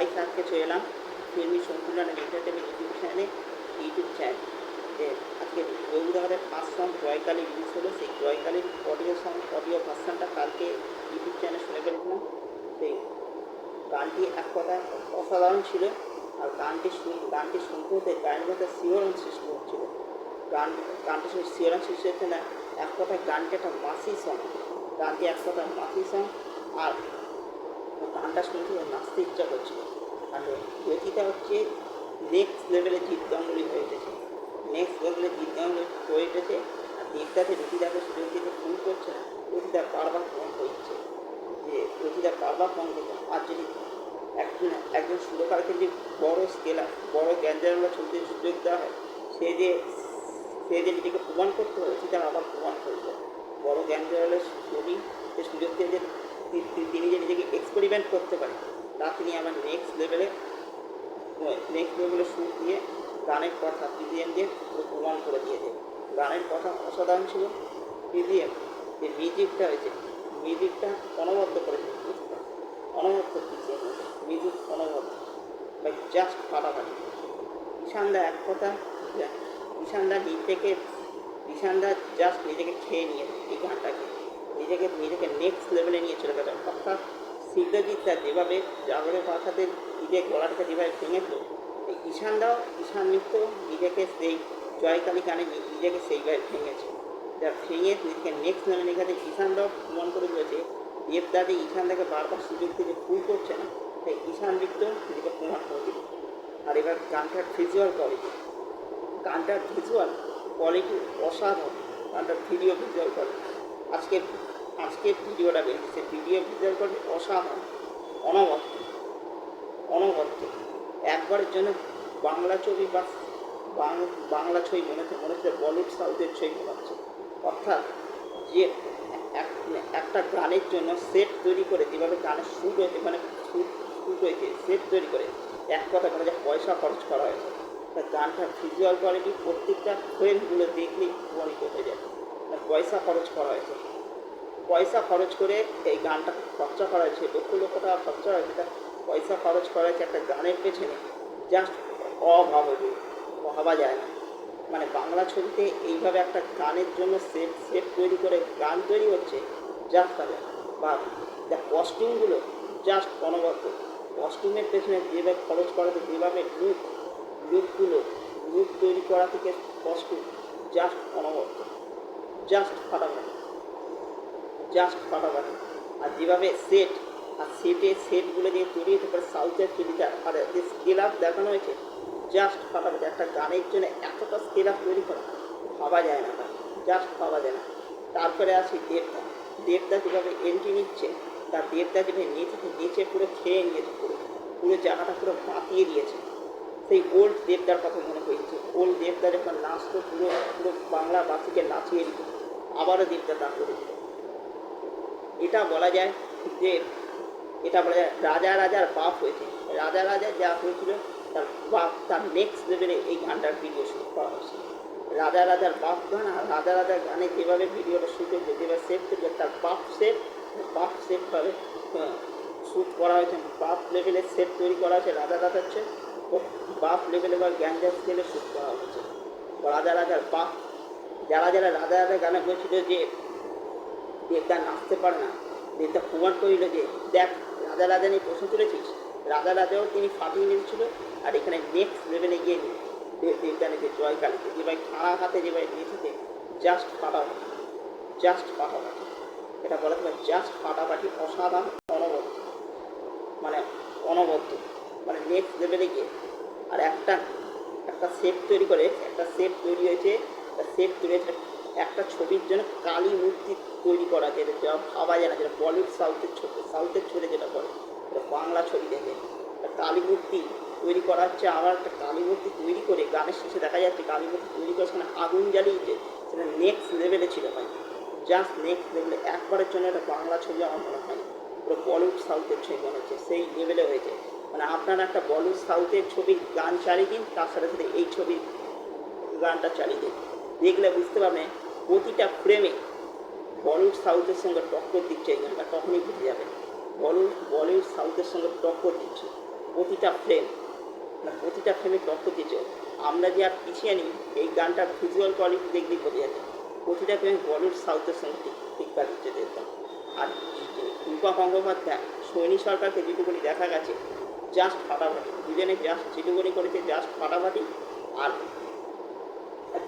Guys আজকে চলে এলাম। ফিল্মি সম্পূর্ণ এন্টারটেনমেন্ট ইউটিউব চ্যানেলে ইউটিউব চ্যানেল আজকে রঘুদাবাদের ফার্স্ট সং জয়কালী রিলিজ হলো। সেই জয়কালীর অডিও সং অডিও ভার্সানটা কালকে ইউটিউব চ্যানেলে শুনে ফেলেছিলাম। সেই গানটি এক কথায় অসাধারণ ছিল। আর গানটি শুন, গানটি শুনতে হতে গানের মধ্যে শিহরণ সৃষ্টি হচ্ছিল। গান, গানটি শুনে শিহরণ সৃষ্টি হচ্ছে না, এক কথায় গানটি একটা মাসি সং গানটি এক কথায় মাসি সং আর গানটা শুনতে নাচতে ইচ্ছা করছিল আর গতিটা হচ্ছে নেক্সট লেভেলে জিৎ হয়ে উঠেছে নেক্সট লেভেলে জিৎ হয়ে উঠেছে আর দেবদাকে রতিদাকে সুযোগ দিতে ফোন করছে না রতিদা বারবার ফোন করছে যে রতিদা বারবার ফোন করছে আর যদি একজন একজন সুরকারকে যে বড় স্কেলার বড় গ্যাঞ্জারওয়ালা ছবিতে সুযোগ দেওয়া হয় সে যে সে যে নিজেকে প্রমাণ করতে হবে সেটা আবার প্রমাণ করবে বড় গ্যাঞ্জারওয়ালা ছবি সে সুযোগ দিয়ে যে তিনি যে নিজেকে এক্সপেরিমেন্ট করতে পারেন, তা তিনি আবার নেক্সট লেভেলে নেক্সট লেভেলে সুর দিয়ে গানের কথা পিজিএম দিয়ে পুরো প্রমাণ করে দিয়েছে গানের কথা অসাধারণ ছিল। পিজিএম যে মিউজিকটা হয়েছে মিউজিকটা অনবদ্য করেছে অনবদ্য পিজিএম মিউজিক অনবদ্য। বাই জাস্ট ফাটাফাটি। ঈশানদা এক কথা, ঈশানদা নিজেকে ঈশানদা জাস্ট নিজেকে খেয়ে নিয়েছে এই গানটাকে নিজেকে নিজেকে নেক্সট লেভেলে নিয়ে চলে গেছে। অর্থাৎ সিদ্ধজিৎ দা যেভাবে জাগরের পাখাতে নিজের গলাটাকে যেভাবে ভেঙেছিল এই ঈশানদাও, ঈশান মিত্র নিজেকে সেই জয়কালী গানে নি- নিজেকে সেইভাবে ভেঙেছে। যা ভেঙে নিজেকে নেক্সট লেভেলে গেছে। ঈশানদাও প্রমাণ করে দিয়েছে দেবদা যে ঈশানদাকে বারবার সুযোগ থেকে ফুল করছে না, তাই ঈশান মিত্র নিজেকে প্রমাণ করে দিল। আর এবার গানটার ভিজুয়াল কোয়ালিটি গানটার ভিজুয়াল কোয়ালিটি অসাধারণ। গানটার ভিডিও ভিজুয়াল কোয়ালিটি আজকে আজকে ভিডিওটা বেরিয়েছে ভিডিও ভিজুয়াল কোয়ালিটি অসাধারণ, অনবদ্য অনবদ্য। একবারের জন্য বাংলা ছবি বা বাংলা ছবি মনে হচ্ছে মনে হচ্ছে বলিউড সাউথের ছবি মনে হচ্ছে। অর্থাৎ যে এক- একটা গানের জন্য সেট তৈরি করে যেভাবে গানের শ্যুট হয়েছে মানে শ্যুট হয়েছে সেট তৈরি করে, এক কথা বলা যায় পয়সা খরচ করা হয়েছে। তা গানটার ভিজুয়াল কোয়ালিটি প্রত্যেকটা ফ্রেমগুলো দেখলেই প্রমাণিত হয়ে যায়। মানে পয়সা খরচ করা হয়েছে। পয়সা খরচ করে এই গানটা খরচা করা হয়েছে, লক্ষ লক্ষ টাকা খরচা হয়েছে পয়সা খরচ করা হয়েছে একটা গানের পেছনে। জাস্ট অভাবনীয় ভাবা যায় না। মানে বাংলা ছবিতে এইভাবে একটা গানের জন্য সেট সেট তৈরি করে গান তৈরি হচ্ছে জাস্ট হবে বা যা কস্টিউমগুলো জাস্ট অনবদ্য। কস্টিউমের পেছনে যেভাবে খরচ করা হচ্ছে যেভাবে লুক লুকগুলো লুক তৈরি করা থেকে কস্টিউম জাস্ট অনবদ্য। জাস্ট ফাটাফাটি জাস্ট ফাটাফাটি আর যেভাবে সেট আর সেটে সেটগুলো দিয়ে তৈরি হতে পারে সাউথের ছবিটা, আর যে স্কেল আপ দেখানো হয়েছে জাস্ট ফাটাফাটি একটা গানের জন্য এতটা স্কেল আপ তৈরি করা, ভাবা যায় না জাস্ট ভাবা যায় না। তারপরে আসি দেবদা। দেবদা যেভাবে এন্ট্রি নিচ্ছে, তার দেবদা যেভাবে নিচে নিচে পুরো খেয়ে নিয়েছে, পুরো পুরো জায়গাটা পুরো বাঁতিয়ে দিয়েছে। সেই ওল্ড দেবদার কথা মনে হয়েছে ওল্ড দেবদা যখন নাচতো পুরো পুরো বাংলা বাংলাবাসীকে নাচিয়ে দিত আবারও দেবদা তা করেছিল এটা বলা যায় যে, এটা বলা যায় রাজা রাজার বাপ হয়েছে। রাজা রাজা যা হয়েছিল, তার বাপ তার নেক্সট লেভেলে এই গানটার ভিডিও শুট করা হয়েছে। রাজা রাজার বাপ গান আর রাজা রাজার গানে যেভাবে ভিডিওটা শুট হয়েছে, যেভাবে সেভ করছে, তার বাপ সেভ বাপ সেভভাবে শ্যুট করা হয়েছে, বাপ লেভেলের সেট তৈরি করা হয়েছে, রাজা রাজার ও বাপ লেভেলে বা গ্যাঞ্জার স্কেলে শ্যুট করা হয়েছে। রাজা রাজার বাপ, যারা যারা রাজা রাজা গানে বলছিল যে দেবদা নাচতে পারে না। দেবদা প্রমাণ করিল যে, দেখ রাজা রাজা নিয়ে প্রশ্ন তুলেছিস। রাজা রাজাও তিনি ফাটিয়ে নিয়েছিল আর এখানে নেক্সট লেভেলে গিয়ে দেব দেবদা নিয়েছে জয়কালীতে যেভাবে খাড়া হাতে যে ভাই নিয়েছে জাস্ট ফাটাফাটি জাস্ট ফাটাফাটি এটা বলা যায় জাস্ট ফাটাফাটি অসাধারণ, অনবদ্য। মানে অনবদ্য। মানে নেক্সট লেভেলে গিয়ে। আর একটা একটা সেট তৈরি করে, একটা সেট তৈরি হয়েছে, একটা তৈরি হয়েছে একটা ছবির জন্য কালী মূর্তি তৈরি করা আছে এটা যা ভাবা যায় না, যেটা বলিউড সাউথের ছবি সাউথের ছবি যেটা বলে বাংলা ছবি দেখে। কালী মূর্তি তৈরি করা হচ্ছে, আবার একটা কালী মূর্তি তৈরি করে গানের শেষে দেখা যাচ্ছে কালী মূর্তি তৈরি করে সেখানে আগুন জ্বালিয়েছে সেটা নেক্সট লেভেলে ছিল ভাই। জাস্ট নেক্সট লেভেলে একবারের জন্য একটা বাংলা ছবি আমার মনে হয় পুরো বলিউড সাউথের ছবি মনে হচ্ছে, সেই লেভেলে হয়েছে। মানে আপনারা একটা বলিউড সাউথের ছবির গান চালিয়ে দিন, তার সাথে সাথে এই ছবির গানটা চালিয়ে দিন। দেখলে বুঝতে পারবেন প্রতিটা ফ্রেমে বলিউড সাউথের সঙ্গে টক্কর দিচ্ছে এই গানটা তখনই বুঝে যাবে। বলিউড বলিউড সাউথের সঙ্গে টক্কর দিচ্ছে। প্রতিটা ফ্রেম না প্রতিটা ফ্রেমে টক্কর দিচ্ছে। আমরা যে আর পিছিয়ে নিই, এই গানটার ভিজুয়াল কোয়ালিটি দেখলেই বোঝা যাচ্ছে প্রতিটা ফ্রেমে বলিউড সাউথের সঙ্গে ঠিকঠাক হচ্ছে দেখতাম আর রূপা গঙ্গোপাধ্যায়, সৈনী সরকারকে যেটুকুনি দেখা গেছে জাস্ট ফাটাফাটি। দুজনে জাস্ট যেটুকুনি করেছে জাস্ট ফাটাফাটি। আর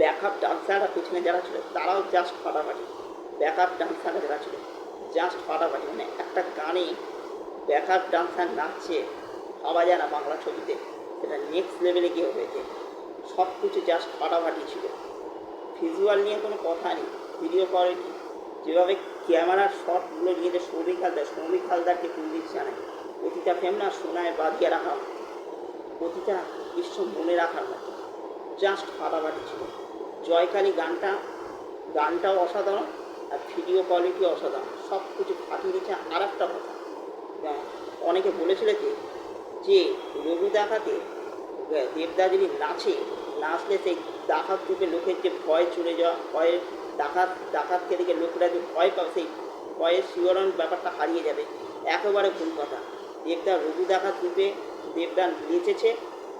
ব্যাকআপ ডান্সাররা পিছনে যারা ছিল, তারাও জাস্ট ফাটাফাটি। ব্যাকআপ ডান্সাররা যারা ছিল জাস্ট ফাটাফাটি। মানে একটা গানে ব্যাকআপ ডান্সার নাচছে, ভাবা যায় না বাংলা ছবিতে, সেটা নেক্সট লেভেলে গিয়ে হয়েছে। সব কিছু জাস্ট ফাটাফাটি ছিল। ভিজুয়াল নিয়ে কোনো কথা নেই ভিডিও কোয়ালিটি যেভাবে ক্যামেরার শটগুলো নিয়ে যে সৌমিক হালদার সৌমিক হালদারকে পুলিশ জানায় প্রতিটা ফ্রেম না সোনায় বাঁধিয়ে রাখা। প্রতিটা দৃশ্য মনে রাখার মতো। জাস্ট ফাটাফাটি ছিল। জয়কালী গানটা, গানটাও অসাধারণ আর ভিডিও কোয়ালিটি অসাধারণ। সব কিছু ফাটিয়ে দিচ্ছে আর একটা কথা অনেকে বলেছিল যে যে রঘু দেখাতে দেবদা যদি নাচে, নাচলে সেই ডাকাত থেকে লোকের যে ভয় চলে যাওয়া, ভয়ের ডাকাত, ডাকাতকে দেখে লোকেরা যে ভয় পাবে, সেই ভয়ের শিহরণ ব্যাপারটা হারিয়ে যাবে। একেবারে ভুল কথা। দেবদা রবি দেখাত রূপে দেবদা নেচেছে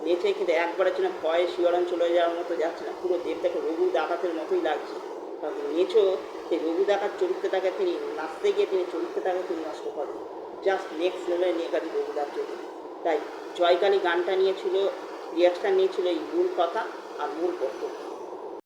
নেচে কিন্তু একবারের জন্য ভয়ে শিহরণ চলে যাওয়ার মতো যাচ্ছে না। পুরো দেবদাকে রঘু ডাকাতের মতোই লাগছে। কারণ নেচো, সেই রঘু ডাকাত চরিত্রটাকে তিনি নাচতে গিয়ে তিনি চরিত্রটাকে তিনি নষ্ট করেন। জাস্ট নেক্সট লেভেলে নিয়ে গেছে রঘুদার চরিত্র। তাই জয়কালী গানটা নিয়েছিল রিয়াকশান নিয়েছিল এই মূল কথা আর মূল বক্তব্য।